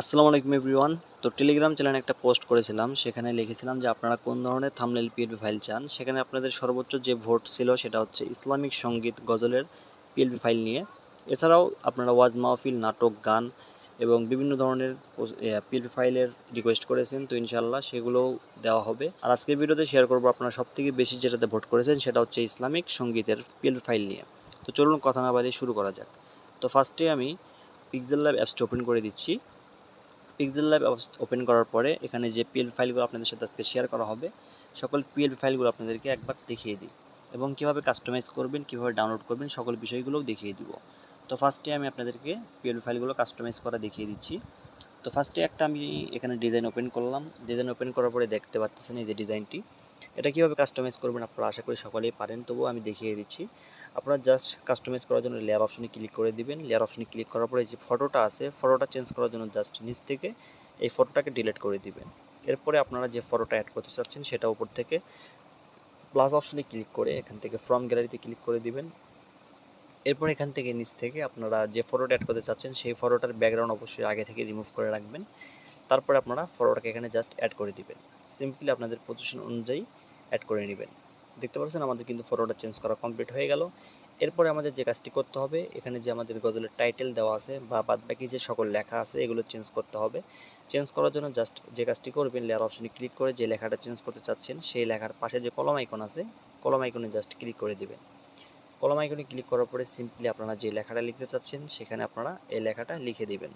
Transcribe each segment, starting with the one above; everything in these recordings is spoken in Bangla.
আসসালামু আলাইকুম এভরিওয়ান। তো টেলিগ্রাম চ্যানেলে একটা পোস্ট করেছিলাম, সেখানে লিখেছিলাম যে আপনারা কোন ধরনের থামলেল পিএলপি ফাইল চান? সেখানে আপনাদের সর্বোচ্চ যে ভোট ছিল সেটা হচ্ছে ইসলামিক সংগীত গজলের পিএলপি ফাইল নিয়ে। এছাড়াও আপনারা ওয়াজ মাহফিল, নাটক, গান এবং বিভিন্ন ধরনের পিএলপি ফাইলের রিকোয়েস্ট করেছেন, তো ইনশাল্লাহ সেগুলোও দেওয়া হবে। আর আজকের ভিডিওতে শেয়ার করব আপনারা সবথেকে বেশি যেটাতে ভোট করেছেন সেটা হচ্ছে ইসলামিক সঙ্গীতের পিএলপি ফাইল নিয়ে। তো চলুন কথা না বাড়িয়ে শুরু করা যাক। তো ফার্স্টে আমি পিক্সেল ল্যাব অ্যাপসটি ওপেন করে দিচ্ছি। পিক্সেল ল্যাব ওপেন করার পরে এখানে যে পিএল ফাইলগুলো আপনাদের সাথে আজকে শেয়ার করা হবে, সকল পিএল ফাইলগুলো আপনাদেরকে একবার দেখিয়ে দিই এবং কীভাবে কাস্টমাইজ করবেন, কীভাবে ডাউনলোড করবেন, সকল বিষয়গুলোও দেখিয়ে দিব। তো ফার্স্টে আমি আপনাদেরকে পিএল ফাইলগুলো কাস্টমাইজ করা দেখিয়ে দিচ্ছি। তো ফার্স্টে একটা আমি এখানে ডিজাইন ওপেন করলাম। ডিজাইন ওপেন করার পরে দেখতে পাচ্ছেন এই যে ডিজাইনটি এটা কীভাবে কাস্টমাইজ করবেন আপনারা আশা করি সকলেই পারেন, তবুও আমি দেখিয়ে দিচ্ছি। আপনারা জাস্ট কাস্টমাইজ করার জন্য লেয়ার অপশনে ক্লিক করে দিবেন। লেয়ার অপশনে ক্লিক করার পরে যে ফটোটা আছে ফটোটা চেঞ্জ করার জন্য জাস্ট নিচ থেকে এই ফটোটাকে ডিলিট করে দিবেন। এরপরে আপনারা যে ফটোটা অ্যাড করতে চাচ্ছেন সেটা উপর থেকে প্লাস অপশনে ক্লিক করে এখান থেকে ফ্রম গ্যালারিতে ক্লিক করে দিবেন। এরপর এখান থেকে নিচ থেকে আপনারা যে ফটোটা অ্যাড করতে চাচ্ছেন সেই ফটোটার ব্যাকগ্রাউন্ড অবশ্যই আগে থেকে রিমুভ করে রাখবেন। তারপরে আপনারা ফটোটাকে এখানে জাস্ট অ্যাড করে দিবেন। সিম্পলি আপনাদের পজিশন অনুযায়ী অ্যাড করে নেবেন। দেখতে পাচ্ছেন, আমাদের কিন্তু ফটোটা চেঞ্জ করা কমপ্লিট হয়ে গেল। এরপরে আমাদের যে কাজটি করতে হবে, এখানে যে আমাদের গজলের টাইটেল দেওয়া আছে বা বাদবাকি যে সকল লেখা আছে, এগুলো চেঞ্জ করতে হবে। চেঞ্জ করার জন্য জাস্ট যে কাজটি করবেন লেয়ার অপশনে ক্লিক করে যে লেখাটা চেঞ্জ করতে চাচ্ছেন, সেই লেখার পাশে যে কলম আইকন আছে, কলম আইকনে জাস্ট ক্লিক করে দেবেন। কলম আইকনে ক্লিক করার পরে সিম্পলি আপনারা যে লেখাটা লিখতে চাচ্ছেন, সেখানে আপনারা এই লেখাটা লিখে দিবেন।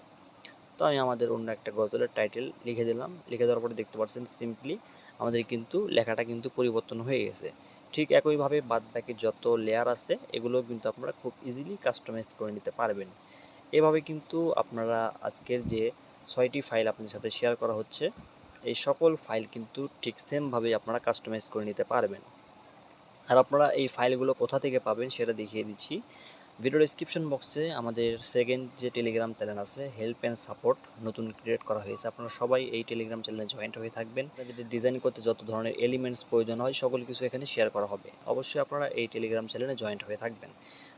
তো আমি আমাদের অন্য একটা গজলের টাইটেল লিখে দিলাম। লিখে দেওয়ার পরে দেখতে পাচ্ছেন সিম্পলি আমাদের কিন্তু লেখাটা কিন্তু পরিবর্তন হয়ে গেছে। ঠিক একইভাবে বাদ বাকি যত লেয়ার আছে, এগুলো কিন্তু আপনারা খুব ইজিলি কাস্টমাইজ করে নিতে পারবেন। এভাবে কিন্তু আপনারা আজকের যে ছয়টি ফাইল আপনাদের সাথে শেয়ার করা হচ্ছে, এই সকল ফাইল কিন্তু ঠিক সেমভাবে আপনারা কাস্টমাইজ করে নিতে পারবেন। আর আপনারা এই ফাইলগুলো কোথা থেকে পাবেন সেটা দেখিয়ে দিচ্ছি। ভিডিও ডিসক্রিপশন বক্সে আমাদের সেকেন্ড যে টেলিগ্রাম চ্যানেল আছে হেল্প অ্যান্ড সাপোর্ট নতুন ক্রিয়েট করা হয়েছে। আপনারা সবাই এই টেলিগ্রাম চ্যানেলে জয়েন্ট হয়ে থাকবেন। যদি ডিজাইন করতে যত ধরনের এলিমেন্টস প্রয়োজন হয়, সকল কিছু এখানে শেয়ার করা হবে। অবশ্যই আপনারা এই টেলিগ্রাম চ্যানেলে জয়েন্ট হয়ে থাকবেন।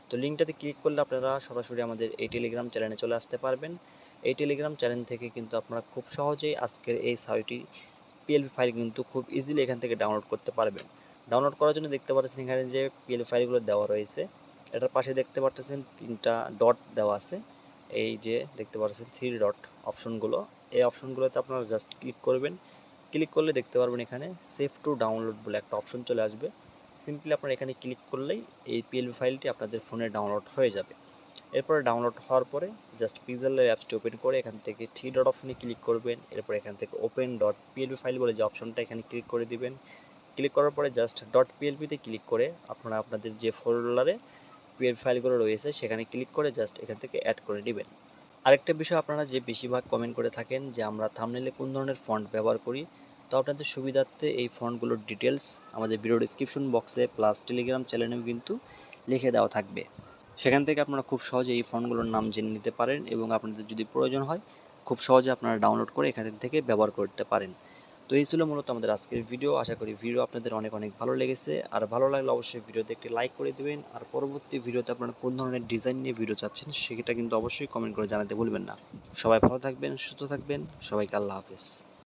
তো লিঙ্কটাতে ক্লিক করলে আপনারা সরাসরি আমাদের এই টেলিগ্রাম চ্যানেলে চলে আসতে পারবেন। এই টেলিগ্রাম চ্যানেল থেকে কিন্তু আপনারা খুব সহজেই আজকের এই ছয়টি পিএলপি ফাইল কিন্তু খুব ইজিলি এখান থেকে ডাউনলোড করতে পারবেন। ডাউনলোড করার জন্য দেখতে পাচ্ছেন এখানে যে পিএলপি ফাইলগুলো দেওয়া রয়েছে এটার পাশে দেখতে পাচ্ছেন তিনটা ডট দেওয়া আছে। এই যে দেখতে পাচ্ছেন থ্রি ডট অপশনগুলো। এই অপশনগুলোতে আপনারা জাস্ট ক্লিক করবেন। ক্লিক করলে দেখতে পারবেন এখানে সেভ টু ডাউনলোড বলে একটা অপশন চলে আসবে। সিম্পলি আপনারা এখানে ক্লিক করলেই এই পিএলপি ফাইলটি আপনাদের ফোনে ডাউনলোড হয়ে যাবে। এরপরে ডাউনলোড হওয়ার পরে জাস্ট পিক্সেলের অ্যাপসটি ওপেন করে এখান থেকে থ্রি ডট অপশনে ক্লিক করবেন। এরপর এখান থেকে ওপেন ডট পিএলপি ফাইল বলে যে অপশনটা এখানে ক্লিক করে দিবেন। ক্লিক করার পরে জাস্ট ডট পিএলপিতে ক্লিক করে আপনারা আপনাদের যে ফোল্ডারে পিএল ফাইলগুলো রয়েছে, সেখানে ক্লিক করে জাস্ট এখান থেকে অ্যাড করে নেবেন। আরেকটা বিষয়, আপনারা যে বেশিরভাগ কমেন্ট করে থাকেন যে আমরা থামনেলে কোন ধরনের ফন্ট ব্যবহার করি, তো আপনাদের সুবিধার্থে এই ফন্টগুলোর ডিটেলস আমাদের ভিডিও ডিসক্রিপশন বক্সে প্লাস টেলিগ্রাম চ্যানেলেও কিন্তু লিখে দেওয়া থাকবে। সেখান থেকে আপনারা খুব সহজে এই ফন্টগুলোর নাম জেনে নিতে পারেন এবং আপনাদের যদি প্রয়োজন হয়, খুব সহজে আপনারা ডাউনলোড করে এখান থেকে ব্যবহার করতে পারেন। তো এই ছিল মূলত আমাদের আজকের ভিডিও আশা করি ভিডিও আপনাদের অনেক অনেক ভালো লেগেছে। আর ভালো লাগলে অবশ্যই ভিডিওতে একটি লাইক করে দেবেন। আর পরবর্তী ভিডিওতে আপনারা কোন ধরনের ডিজাইন নিয়ে ভিডিও চাচ্ছেন সেটা কিন্তু অবশ্যই কমেন্ট করে জানাতে ভুলবেন না। সবাই ভালো থাকবেন, সুস্থ থাকবেন। সবাইকে আল্লাহ হাফেজ।